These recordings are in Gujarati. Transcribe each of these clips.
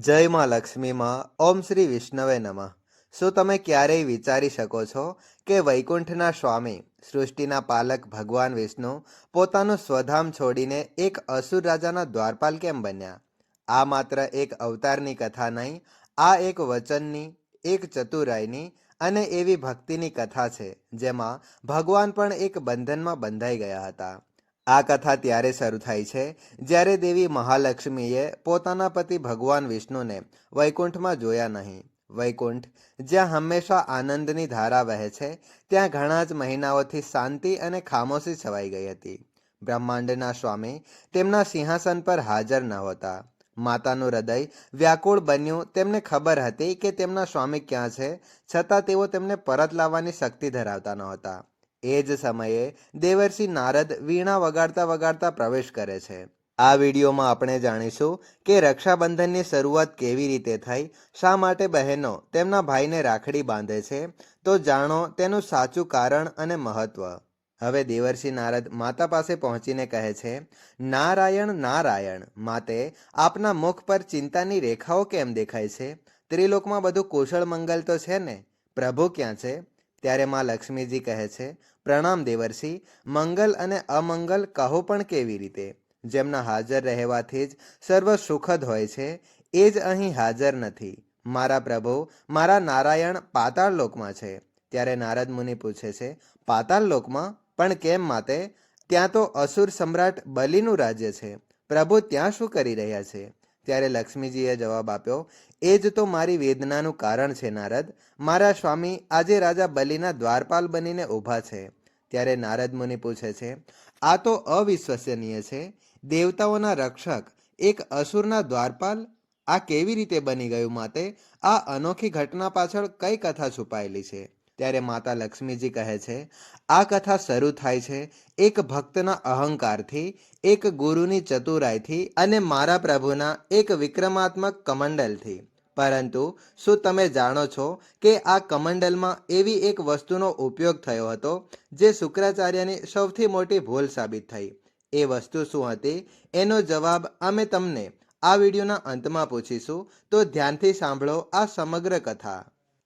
જય માં લક્ષ્મીમાં ઓમ શ્રી વિષ્ણવે નમઃ. શું તમે ક્યારેય વિચારી શકો છો કે વૈકુંઠના સ્વામી, સૃષ્ટિના પાલક ભગવાન વિષ્ણુ, પોતાનું સ્વધામ છોડીને એક અસુર રાજાના દ્વારપાલ કેમ બન્યા? આ માત્ર એક અવતારની કથા નહીં, આ એક વચનની, એક ચતુરાઈની અને એવી ભક્તિની કથા છે, જેમાં ભગવાન પણ એક બંધનમાં બંધાઈ ગયા હતા. આ કથા ત્યારે શરૂ થાય છે, જ્યારે દેવી મહાલક્ષ્મીએ પોતાના પતિ ભગવાન વિષ્ણુને વૈકુંઠમાં જોયા નહીં. વૈકુંઠ, જ્યાં હંમેશા આનંદની ધારા વહે છે, ત્યાં ઘણા જ મહિનાઓથી શાંતિ અને ખામોશી છવાઈ ગઈ હતી. બ્રહ્માંડના સ્વામી તેમના સિંહાસન પર હાજર નહોતા માતાનું હૃદય વ્યાકુળ બન્યું, તેમને ખબર હતી કે તેમના સ્વામી ક્યાં છે, છતાં તેઓ તેમને પરત લાવવાની શક્તિ ધરાવતા નહોતા એ જ સમયે દેવર્ષિ નારદ વીણા વગાડતા વગાડતા પ્રવેશ કરે છે. આ વિડીયોમાં આપણે જાણીશું કે રક્ષાબંધનની શરૂઆત કેવી રીતે થઈ, શા માટે બહેનો તેમના ભાઈને રાખડી બાંધે છે, તો જાણો તેનું સાચું કારણ અને મહત્વ. હવે દેવર્ષિ નારદ માતા પાસે પહોંચીને કહે છે, નારાયણ નારાયણ, માતે આપના મુખ પર ચિંતાની રેખાઓ કેમ દેખાય છે? ત્રિલોકમાં બધું કુશળ મંગલ તો છે ને? પ્રભુ ક્યાં છે? ત્યારે માં લક્ષ્મીજી કહે છે, પ્રણામ દેવર્ષિ, મંગલ અને અમંગલ કહો પણ કેવી રીતે? જેમના હાજર રહેવાથી જ સર્વ સુખદ હોય છે, એ જ અહીં હાજર નથી. મારા પ્રભુ, મારા નારાયણ પાતાળ લોકમાં છે. ત્યારે નારદ મુનિ પૂછે છે, પાતાળ લોકમાં? પણ કેમ માતે? ત્યાં તો અસુર સમ્રાટ બલિનું રાજ્ય છે. પ્રભુ ત્યાં શું કરી રહ્યા છે? ત્યારે લક્ષ્મીજીએ જવાબ આપ્યો, એ જ તો મારી વેદનાનું કારણ છે નારદ. મારા સ્વામી આજે રાજા બલિના દ્વારપાલ બનીને ઊભા છે. ત્યારે નારદ મુનિ પૂછે છે, આ તો અવિશ્વસનીય છે. દેવતાઓના રક્ષક એક અસુરના દ્વારપાલ? આ કેવી રીતે બની ગયું માતે? આ અનોખી ઘટના પાછળ કઈ કથા છુપાયેલી છે? ત્યારે માતા લક્ષ્મીજી કહે છે, આ કથા શરૂ થાય છે એક ભક્તના અહંકારથી, એક ગુરુની ચતુરાઈથી અને મારા પ્રભુના એક વિક્રમાત્મક કમંડલથી. પરંતુ શું તમે જાણો છો કે આ કમંડલમાં એવી એક વસ્તુનો ઉપયોગ થયો હતો જે શુક્રાચાર્યની સૌથી મોટી ભૂલ સાબિત થઈ? એ વસ્તુ શું હતી? એનો જવાબ અમે તમને આ વિડીયોના અંતમાં પૂછીશું. તો ધ્યાનથી સાંભળો આ સમગ્ર કથા.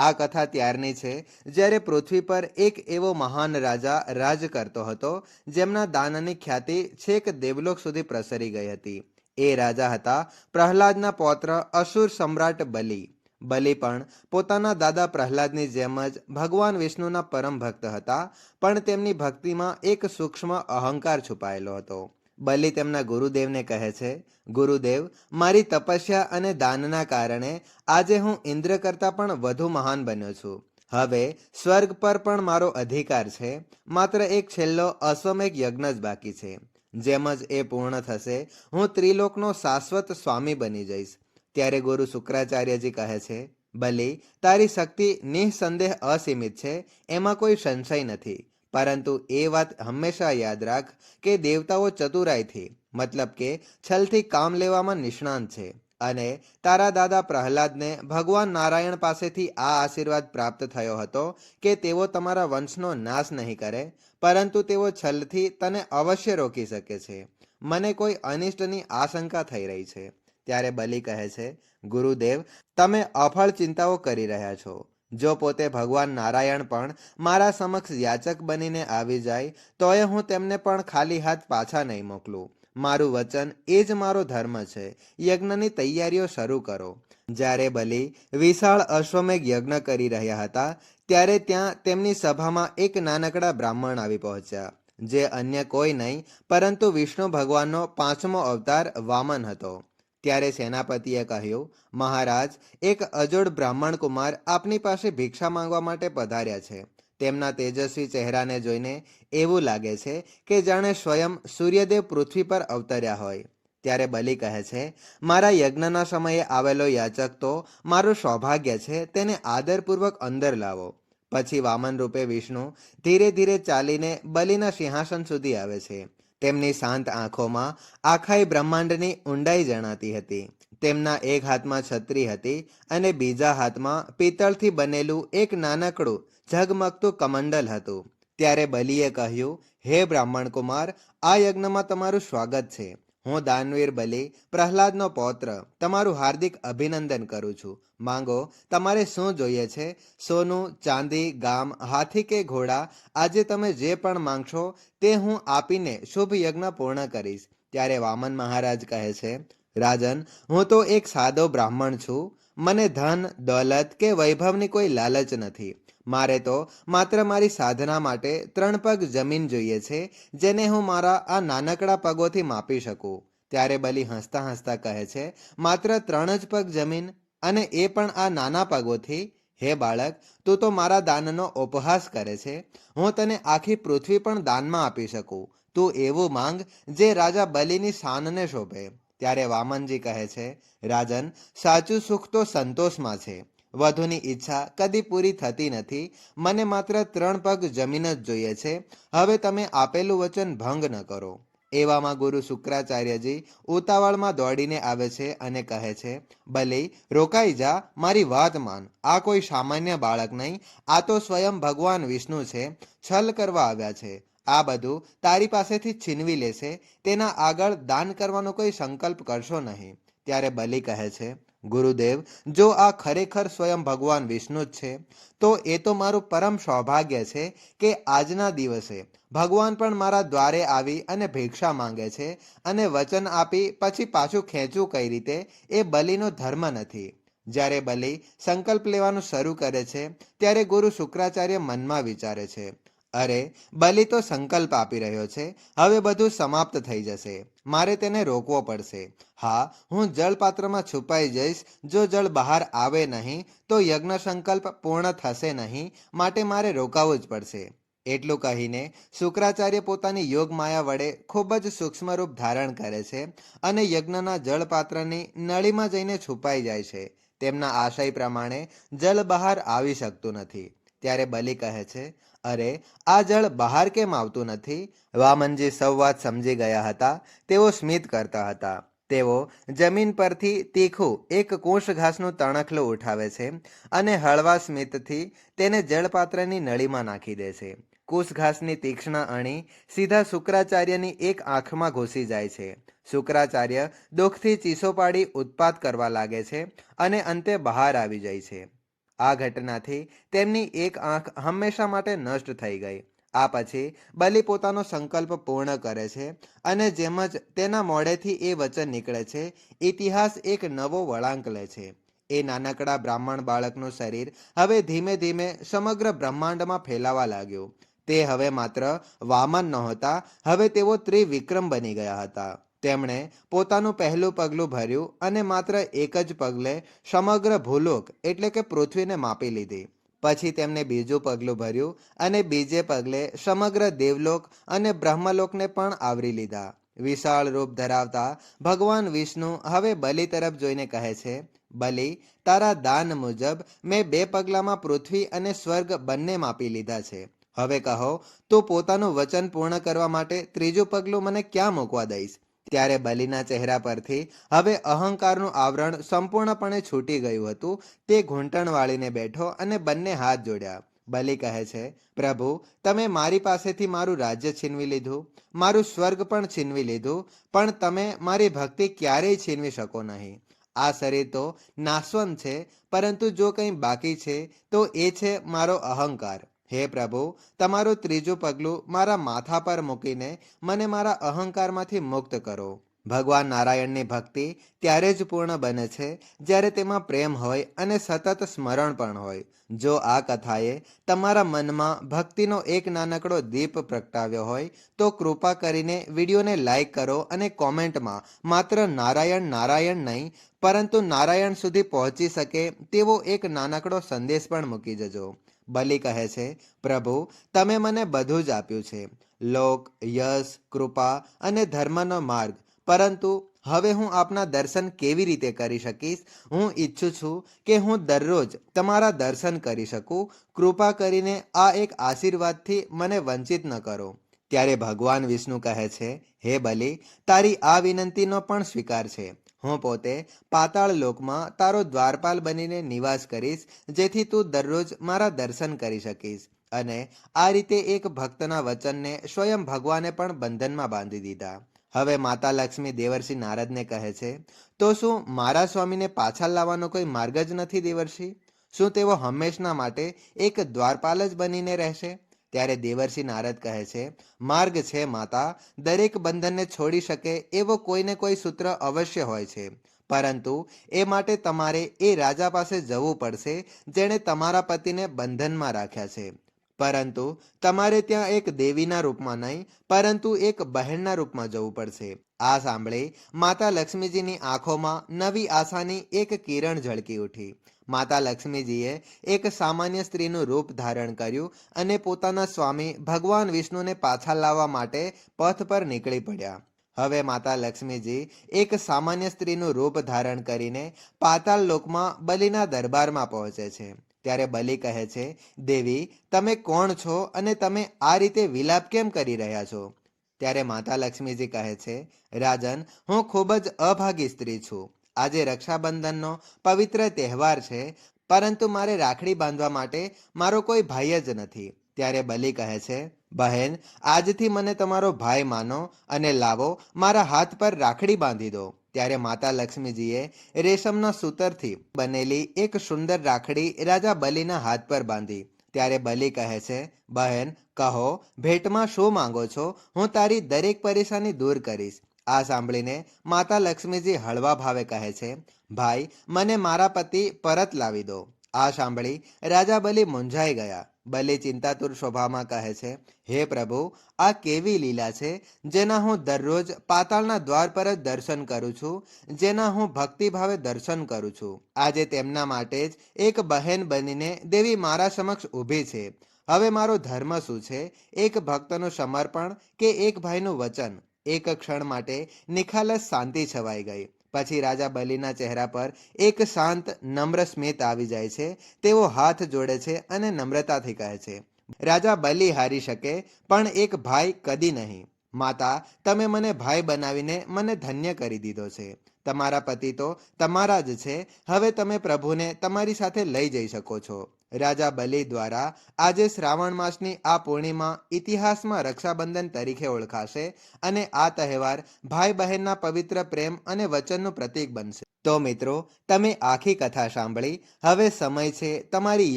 આ કથા ત્યારની છે, જ્યારે પૃથ્વી પર એક એવો મહાન રાજા રાજ કરતો હતો, જેમના દાનની ખ્યાતિ છેક દેવલોક સુધી પ્રસરી ગઈ હતી. એ રાજા હતા પ્રહલાદના પૌત્ર અસુર સમ્રાટ બલિ. બલિ પણ પોતાના દાદા પ્રહલાદની જેમ જ ભગવાન વિષ્ણુના પરમ ભક્ત હતા, પણ તેમની ભક્તિમાં એક સૂક્ષ્મ અહંકાર છુપાયેલો હતો. બલિ તેમના ગુરુદેવને કહે છે, ગુરુદેવ, મારી તપસ્યા અને દાનના કારણે આજે હું ઇન્દ્ર કરતાં પણ વધુ મહાન બન્યો છું. હવે સ્વર્ગ પર પણ મારો અધિકાર છે, માત્ર એક છેલ્લો અશ્વમેઘ યજ્ઞ જ બાકી છે. જેમ જ એ પૂર્ણ થશે, હું ત્રિલોકનો શાશ્વત સ્વામી બની જઈશ. ત્યારે ગુરુ શુક્રાચાર્યજી કહે છે બલિ તારી શક્તિ નિઃસંદેહ અસીમિત છે, એમાં કોઈ સંશય નથી. પરંતુ એ વાત હંમેશા યાદ રાખ કે દેવતાઓ ચતુરાઈથી મતલબ કે છલથી કામ લેવામાં નિષ્ણાંત છે. અને તારા દાદા પ્રહલાદને ભગવાન નારાયણ પાસેથી આ આશીર્વાદ પ્રાપ્ત થયો હતો કે તેઓ તમારા વંશનો નાશ નહીં કરે, પરંતુ તેઓ છલથી તને અવશ્ય રોકી શકે છે. મને કોઈ અનિષ્ટની આશંકા થઈ રહી છે. ત્યારે બલિ કહે છે, ગુરુદેવ, તમે અફળ ચિંતાઓ કરી રહ્યા છો. જો પોતે ભગવાન નારાયણ પણ મારા સમક્ષ યાચક બનીને આવી જાય, તોય હું તેમને પણ ખાલી હાથ પાછા નહીં મોકલું. મારું વચન એ જ મારો ધર્મ છે. યજ્ઞની તૈયારીઓ શરૂ કરો. જ્યારે બલિ, વિશાળ અશ્વમેઘ યજ્ઞ કરી રહ્યા હતા, ત્યારે ત્યાં તેમની સભામાં એક નાનકડા બ્રાહ્મણ આવી પહોંચ્યા, જે અન્ય કોઈ નહીં, પરંતુ વિષ્ણુ ભગવાનનો પાંચમો અવતાર વામન હતો. ત્યારે સેનાપતિએ કહ્યું, મહારાજ, એક અજોડ બ્રાહ્મણ કુમાર આપની પાસે ભિક્ષા માંગવા માટે પધાર્યા છે. તેમના તેજસ્વી ચહેરાને જોઈને એવું લાગે છે કે જાણે સ્વયં સૂર્યદેવ પૃથ્વી પર અવતર્યા હોય. ત્યારે બલિ કહે છે, મારા યજ્ઞના સમયે આવેલો યાચક તો મારું સૌભાગ્ય છે, તેને આદરપૂર્વક અંદર લાવો. પછી વામન રૂપે વિષ્ણુ ધીરે ધીરે ચાલીને બલિના સિંહાસન સુધી આવે છે. તેમની શાંત આંખોમાં આખાઈ બ્રહ્માંડની ઊંડાઈ જણાતી હતી. તેમના એક હાથમાં છત્રી હતી અને બીજા હાથમાં પિત્તળથી બનેલું એક નાનકડું ઝગમગતું કમંડલ હતું. ત્યારે બલિએ કહ્યું, હે બ્રાહ્મણ કુમાર આ યજ્ઞમાં તમારું સ્વાગત છે. હું દાનવીર બલી, પ્રહલાદનો પૌત્ર, તમારું હાર્દિક અભિનંદન કરું છું. માંગો, તમારે શું જોઈએ છે? સોનું, ચાંદી, ગામ, હાથી કે ઘોડા? આજે તમે જે પણ માંગશો, તે હું આપીને શુભ યજ્ઞ પૂર્ણ કરીશ. ત્યારે વામન મહારાજ કહે છે, રાજન, હું તો એક સાદો બ્રાહ્મણ છું. મને ધન, દોલત કે વૈભવની કોઈ લાલચ નથી. મારે તો માત્ર મારી સાધના માટે ત્રણ પગ જમીન જોઈએ છે, જેને હું મારા આ નાનકડા પગોથી માપી શકું. ત્યારે બલી હસતા હસતા કહે છે, માત્ર ત્રણ જ પગ જમીન, અને એ પણ આ નાના પગોથી? હે બાળક, તું તો મારા દાનનો ઉપહાસ કરે છે. હું તને આખી પૃથ્વી પણ દાનમાં આપી શકું. તું એવું માંગ જે રાજા બલિની શાનને શોભે. ત્યારે વામનજી કહે છે, રાજન, સાચું સુખ તો સંતોષમાં છે. વધુની ઈચ્છા કદી પૂરી થતી નથી. મને માત્ર ત્રણ પગ જમીન જ જોઈએ છે. હવે તમે આપેલું વચન ભંગ ન કરો. એવામાં ગુરુ શુક્રાચાર્યજી ઉતાવળમાં દોડીને આવે છે અને કહે છે, ભલે, રોકાઈ જા, મારી વાત માન. આ કોઈ સામાન્ય બાળક નહીં. આ તો સ્વયં ભગવાન વિષ્ણુ છે. છલ કરવા આવ્યા છે. આ બધું તારી પાસેથી છીનવી લેશે. તેના આગળ દાન કરવાનો કોઈ સંકલ્પ કરશો નહીં. ત્યારે બલિ કહે છે ગુરુદેવ, જો આ ખરેખર સ્વયં ભગવાન વિષ્ણુ જ છે, તો એ તો મારું પરમ સૌભાગ્ય છે કે આજના દિવસે ભગવાન પણ મારા દ્વારે આવી અને ભિક્ષા માંગે છે અને વચન આપી પછી પાછું ખેંચવું કઈ રીતે એ બલિનો ધર્મ નથી. જ્યારે બલિ સંકલ્પ લેવાનું શરૂ કરે છે, ત્યારે ગુરુ શુક્રાચાર્ય મનમાં વિચારે છે અરે, બલિ તો સંકલ્પ આપી રહ્યો છે. હવે બધું સમાપ્ત થઈ જશે. મારે તેને રોકવો પડશે. હા, હું જળપાત્રમાં છુપાઈ જઈશ. જો જળ બહાર આવે નહીં, તો યજ્ઞ સંકલ્પ પૂર્ણ થશે નહીં. માટે મારે રોકાવું જ પડશે. એટલું કહીને શુક્રાચાર્ય પોતાની યોગ માયા વડે ખૂબ જ સૂક્ષ્મ રૂપ ધારણ કરે છે અને યજ્ઞના જળપાત્રની નળીમાં જઈને છુપાઈ જાય છે. તેમના આશય પ્રમાણે જળ બહાર આવી શકતું નથી. ત્યારે બલિ કહે છે અરે, આ જળ બહાર કેમ આવતું નથી? વામનજી સૌ વાત સમજી ગયા હતા, તેઓ સ્મિત કરતા હતા. તેઓ જમીન પરથી તીખું, એક કુંશ ઘાસનું તણખલું ઉઠાવે છે અને હળવા સ્મિતથી તેને જળપાત્રની નળીમાં નાખી દે છે. કુશ ઘાસની તીક્ષ્ણ અણી સીધા શુક્રાચાર્યની એક આંખમાં ઘૂસી જાય છે. શુક્રાચાર્ય દુઃખથી ચીસો પાડી ઉત્પાત કરવા લાગે છે અને અંતે બહાર આવી જાય છે. આ ઘટનાથી તેમની એક આંખ હંમેશા માટે નષ્ટ થઈ ગઈ. આ પછી બલિ પોતાનો સંકલ્પ પૂર્ણ કરે છે અને જેમ જ તેના મોડેથી એ વચન નીકળે છે, ઇતિહાસ એક નવો વળાંક લે છે. એ નાનકડા બ્રાહ્મણ બાળકનું શરીર હવે ધીમે ધીમે સમગ્ર બ્રહ્માંડમાં ફેલાવા લાગ્યું. તે હવે માત્ર વામન નહોતા, હવે તેઓ ત્રિવિક્રમ બની ગયા હતા. તેમણે પોતાનું પહેલું પગલું ભર્યું અને માત્ર એક જ પગલે સમગ્ર ભૂલોક એટલે કે પૃથ્વીને માપી લીધી. પછી તેમણે બીજું પગલું ભર્યું અને બીજે પગલે સમગ્ર દેવલોક અને બ્રહ્મલોકને પણ આવરી લીધા. વિશાળ રૂપ ધરાવતા ભગવાન વિષ્ણુ હવે બલિ તરફ જોઈને કહે છે, બલિ, તારા દાન મુજબ મેં બે પગલામાં પૃથ્વી અને સ્વર્ગ બંને માપી લીધા છે. હવે કહો, તો પોતાનું વચન પૂર્ણ કરવા માટે ત્રીજું પગલું મને ક્યાં મૂકવા દઈશ? ત્યારે બલિના ચહેરા પરથી હવે અહંકારનું આવરણ સંપૂર્ણપણે છૂટી ગયું હતું. તે ઘૂંટણ વાળીને બેઠો અને બંને હાથ જોડ્યા. બલિ કહે છે, પ્રભુ, તમે મારી પાસેથી મારું રાજ્ય છીનવી લીધું. મારું સ્વર્ગ પણ છીનવી લીધું, પણ તમે મારી ભક્તિ ક્યારેય છીનવી શકો નહીં. આ શરીર તો નાશવંત છે, પરંતુ જો કંઈ બાકી છે, તો એ છે મારો અહંકાર. હે પ્રભુ, તમારું ત્રીજું પગલું મારા માથા પર મૂકીને મને મારા અહંકારમાંથી મુક્ત કરો. ભગવાન નારાયણની ભક્તિ ત્યારે જ પૂર્ણ બને છે જ્યારે તેમાં પ્રેમ હોય અને સતત સ્મરણ પણ હોય. જો આ કથાએ તમારા મનમાં ભક્તિનો એક નાનકડો દીપ પ્રગટાવ્યો હોય, તો કૃપા કરીને વિડીયોને લાઈક કરો અને કોમેન્ટમાં માત્ર નારાયણ નારાયણ નહીં, પરંતુ નારાયણ સુધી પહોંચી શકે તેવો એક નાનકડો સંદેશ પણ મૂકી જજો. બલિ કહે છે, પ્રભુ, તમે મને બધું જ આપ્યું છે. લોક, યશ, કૃપા અને ધર્મનો માર્ગ. પરંતુ હવે હું આપના દર્શન કેવી રીતે કરી શકીશ? હું ઈચ્છું છું કે હું દરરોજ તમારા દર્શન કરી શકું. કૃપા કરીને આ એક આશીર્વાદથી મને વંચિત ન કરો. ત્યારે ભગવાન વિષ્ણુ કહે છે, હે બલિ, તારી આ વિનંતીનો પણ સ્વીકાર છે. હું પોતે પાતાળ લોકમાં તારો દ્વારપાલ બનીને નિવાસ કરીશ, જેથી તું દરરોજ મારા દર્શન કરી શકીશ. અને આ રીતે એક ભક્તના વચનને સ્વયં ભગવાને પણ બંધનમાં બાંધી દીધા. હવે માતા લક્ષ્મી દેવર્ષિ નારદને કહે છે, તો શું મારા સ્વામીને પાછા લાવવાનો કોઈ માર્ગ જ નથી દેવર્ષિ? શું તેઓ હંમેશના માટે એક દ્વારપાલ જ બનીને રહેશે? ત્યારે દેવર્ષિ નારદ કહે છે, માર્ગ છે, માતા, દરેક બંધનને છોડી શકે એવો કોઈને કોઈ સૂત્ર અવશ્ય હોય છે. પરંતુ એ માટે તમારે એ રાજા પાસે જવું પડશે જેણે તમારા પતિને બંધનમાં રાખ્યા છે. પરંતુ તમારે ત્યાં એક દેવીના રૂપમાં નહીં, પરંતુ એક બહેનના રૂપમાં જવું પડશે. આ સાંભળી માતા લક્ષ્મીજીની આંખોમાં નવી આશાની એક કિરણ ઝળકી ઉઠી. માતા લક્ષ્મીજીએ એક સામાન્ય સ્ત્રીનું રૂપ ધારણ કર્યું અને પોતાના સ્વામી ભગવાન વિષ્ણુને પાછા લાવવા માટે પથ પર નીકળી પડ્યા. હવે માતા લક્ષ્મીજી એક સામાન્ય સ્ત્રીનું રૂપ ધારણ કરીને પાતાળ લોકમાં બલિના દરબારમાં પહોંચે છે. ત્યારે બલિ કહે છે, દેવી, તમે કોણ છો અને તમે આ રીતે વિલાપ કેમ કરી રહ્યા છો? ત્યારે માતા લક્ષ્મીજી કહે છે, રાજન, હું ખૂબ જ અભાગી સ્ત્રી છું. આજે રક્ષાબંધનનો પવિત્ર તહેવાર છે, પરંતુ મારે રાખડી બાંધવા માટે મારો કોઈ ભાઈ જ નથી. ત્યારે બલી કહે છે, બહેન, આજથી મને તમારો ભાઈ માનો અને લાવો, મારા હાથ પર રાખડી બાંધી દો. ત્યારે માતા લક્ષ્મીજીએ રેશમના સૂતરથી બનેલી એક સુંદર રાખડી રાજા બલિના હાથ પર બાંધી. ત્યારે બલી કહે છે, બહેન, કહો, ભેટમાં શું માંગો છો? હું તારી દરેક પરેશાની દૂર કરીશ. આ સાંભળીને માતા લક્ષ્મીજી હળવા ભાવે કહે છે, ભાઈ, મને મારા પતિ પરત લાવી દો. આ સાંભળી રાજા બલિ મૂંઝાઈ ગયા. બલિ ચિંતાતુર શોભામાં કહે છે, હે પ્રભુ, આ કેવી લીલા છે, જેના હું દરરોજ પાતાળના દ્વાર પર જ દર્શન કરું છું, જેના હું ભક્તિભાવે દર્શન કરું છું. આજે તેમના માટે જ એક બહેન બનીને દેવી મારા સમક્ષ ઊભી છે. હવે મારો ધર્મ શું છે? એક ભક્તનું સમર્પણ કે એક ભાઈનું વચન? એક ક્ષણ માટે નિખાલસ શાંતિ છવાઈ ગઈ. પછી રાજા બલિના ચહેરા પર એક શાંત, નમ્ર સ્મિત આવી જાય છે. તેઓ હાથ જોડે છે અને નમ્રતાથી કહે છે, રાજા બલિ હારી શકે, પણ એક ભાઈ કદી નહીં. માતા, તમે મને ભાઈ બનાવીને મને ધન્ય કરી દીધો છે. તમારા પતિ તો તમારા જ છે. હવે તમે પ્રભુને તમારી સાથે લઈ જઈ શકો છો. રાજા બલિ દ્વારા આજે શ્રાવણ માસની આ પૂર્ણિમા ઇતિહાસમાં રક્ષાબંધન તરીકે ઓળખાશે અને આ તહેવાર ભાઈ બહેનના પવિત્ર પ્રેમ અને વચનનું પ્રતીક બનશે. તો મિત્રો, તમે આખી કથા સાંભળી, હવે સમય છે તમારી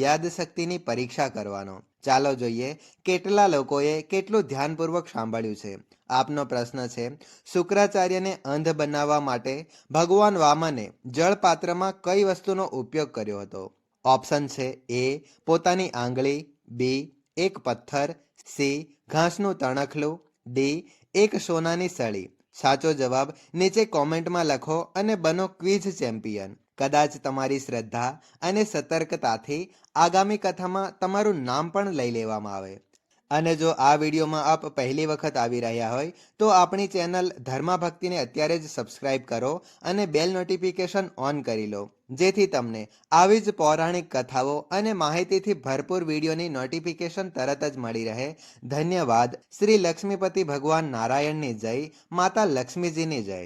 યાદશક્તિની પરીક્ષા કરવાનો. ચાલો જોઈએ કેટલા લોકોએ કેટલું ધ્યાનપૂર્વક સાંભળ્યું છે. આપનો પ્રશ્ન છે, શુક્રાચાર્યને અંધ બનાવવા માટે ભગવાન વામને જળપાત્રમાં કઈ વસ્તુનો ઉપયોગ કર્યો હતો? ઓપ્શન છે એ પોતાની આંગળી બી એક પથ્થર સી ઘાસનું તણખલું ડી એક સોનાની સળી. સાચો જવાબ નીચે કોમેન્ટમાં લખો અને બનો ક્વિઝ ચેમ્પિયન. કદાચ તમારી શ્રદ્ધા અને સતર્કતાથી આગામી કથામાં તમારું નામ પણ લઈ લેવામાં આવે. અને જો આ વિડીયોમાં આપ પહેલી વખત આવી રહ્યા હોય, તો આપણી ચેનલ ધર્મા ભક્તિને અત્યારે જ સબસ્ક્રાઇબ કરો અને બેલ નોટિફિકેશન ઓન કરી લો, જેથી તમને આવી જ પૌરાણિક કથાઓ અને માહિતીથી ભરપૂર વિડીયોની નોટિફિકેશન તરત જ મળી રહે. ધન્યવાદ. શ્રી લક્ષ્મીપતિ ભગવાન નારાયણની જય, માતા લક્ષ્મીજીની જય.